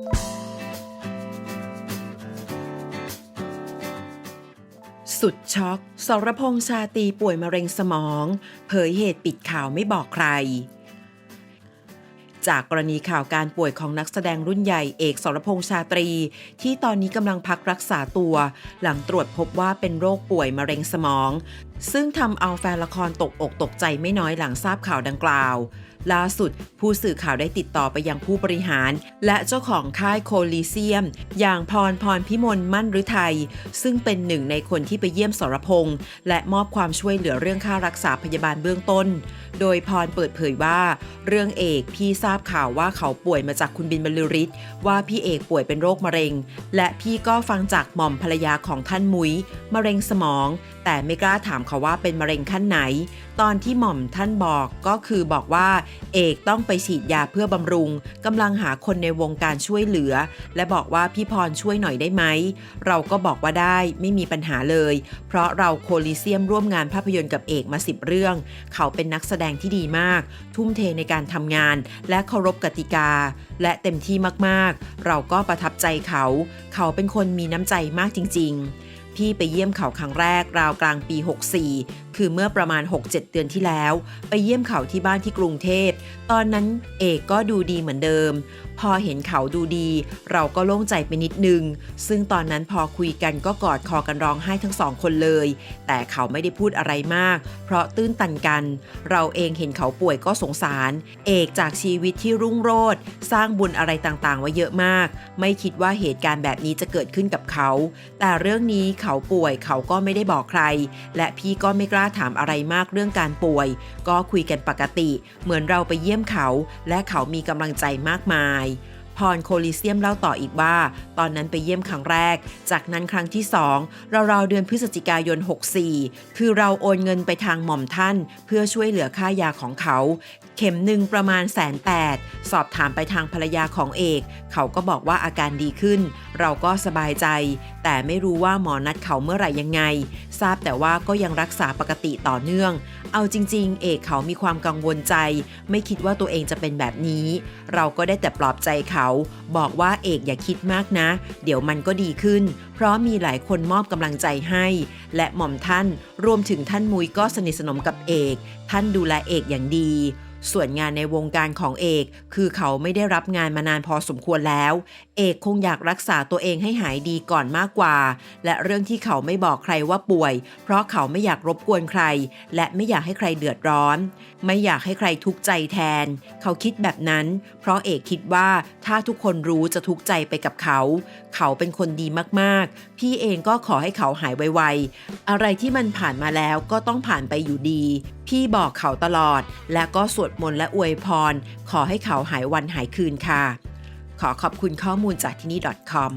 สุดช็อกสรพงษ์ชาตีป่วยมะเร็งสมอง เผยเหตุปิดข่าวไม่บอกใคร จากกรณีข่าวการป่วยของนักแสดงรุ่นใหญ่เอกสรพงษ์ชาตรี ที่ตอนนี้กำลังพักรักษาตัว หลังตรวจพบว่าเป็นโรคป่วยมะเร็งสมอง ซึ่งทำเอาแฟนละครตกอกตกใจไม่น้อยหลังทราบข่าวดังกล่าว ล่าสุด ผู้สื่อข่าวได้ติดต่อไปยังผู้บริหาร และเจ้าของค่ายโคลีเซียม อย่างพรพรพิมลมั่นฤทัยซึ่งเป็นหนึ่งในคนที่ไปเยี่ยมสรพงษ์และมอบความช่วยเหลือเรื่องค่ารักษาพยาบาลเบื้องต้น โดยพรเปิดเผยว่า เรื่องเอกพี่ทราบข่าวว่าเขาป่วยมาจากคุณบินบรรลือฤทธิ์ว่าพี่เอกป่วยเป็นโรคมะเร็ง และพี่ก็ฟังจากหม่อมภรรยาของท่านมุ้ยมะเร็งสมอง แต่ไม่กล้าถามเขาว่าเป็นมะเร็งขั้นไหน ตอนที่หม่อมท่านบอกก็คือบอกว่า เอกต้องไปฉีดยาเพื่อบำรุงกำลังหาคนในวงการช่วยเหลือ และบอกว่าพี่พรช่วยหน่อยได้ไหมเราก็บอกว่าได้ไม่มีปัญหาเลย เพราะเราโคลิเซียมร่วมงานภาพยนตร์กับเอกมาสิบเรื่อง เขาเป็นนักแสดงที่ดีมาก ทุ่มเทในการทำงาน และเคารพกติกา และเต็มที่มากๆ เราก็ประทับใจเขา เขาเป็นคนมีน้ำใจมากจริง ๆ พี่ไปเยี่ยมเขาครั้งแรกราวกลางปี 64 คือเมื่อประมาณ 6-7 เดือนที่แล้ว ไปเยี่ยมเขาที่บ้านที่กรุงเทพ ตอนนั้นเอกก็ดูดีเหมือนเดิม พอเห็นเขาดูดี เราก็โล่งใจไปนิดนึง ซึ่งตอนนั้นพอคุยกันก็กอดคอกันร้องไห้ทั้งสองคนเลย แต่เขาไม่ได้พูดอะไรมาก เพราะตื้นตันกัน เราเองเห็นเขาป่วยก็สงสาร เอกจากชีวิตที่รุ่งโรจน์สร้างบุญอะไรต่างๆ ไว้เยอะมาก ไม่คิดว่าเหตุการณ์แบบนี้จะเกิดขึ้นกับเขา แต่เรื่องนี้เขาป่วยเขาก็ไม่ได้บอกใคร และพี่ก็ไม่กล้าถามอะไรมากเรื่องการป่วย ก็คุยกันปกติ เหมือนเราไปเยี่ยมเขา และเขามีกำลังใจมากมาย พรโคลิเซียมเล่าต่ออีกว่า ตอนนั้นไปเยี่ยมครั้งแรก จากนั้นครั้งที่สองราวๆเดือนพฤศจิกายน 64 คือเราโอนเงินไปทางหม่อมท่าน เพื่อช่วยเหลือค่ายาของเขา เข็มหนึ่งประมาณแสนแปด สอบถามไปทางภรรยาของเอก เขาก็บอกว่าอาการดีขึ้น เราก็สบายใจ แต่ไม่รู้ว่าหมอนัดเขาเมื่อไหร่ยังไง ทราบแต่ว่าก็ยังรักษาปกติต่อเนื่อง เอาจริง ๆ เอกเขามีความกังวลใจ ไม่คิดว่าตัวเองจะเป็นแบบนี้ เราก็ได้แต่ปลอบใจเขา บอกว่าเอกอย่าคิดมากนะ เดี๋ยวมันก็ดีขึ้น เพราะมีหลายคนมอบกำลังใจให้ และหม่อมท่านรวมถึงท่านมุยก็สนิทสนมกับเอก ท่านดูแลเอกอย่างดี ส่วนงานในวงการของเอก คือเขาไม่ได้รับงานมานานพอสมควรแล้ว เอกคงอยากรักษาตัวเองให้หายดีก่อนมากกว่า และเรื่องที่เขาไม่บอกใครว่าป่วย เพราะเขาไม่อยากรบกวนใคร และไม่อยากให้ใครเดือดร้อน ไม่อยากให้ใครทุกข์ใจแทน เขาคิดแบบนั้น เพราะเอกคิดว่าถ้าทุกคนรู้จะทุกข์ใจไปกับเขา เขาเป็นคนดีมากๆ พี่เองก็ขอให้เขาหายไวๆอะไรที่มันผ่านมาแล้วก็ต้องผ่านไปอยู่ดี พี่บอกเขาตลอด และก็สวดมนต์และอวยพร ขอให้เขาหายวันหายคืนค่ะ ขอขอบคุณข้อมูลจากที่นี่ .com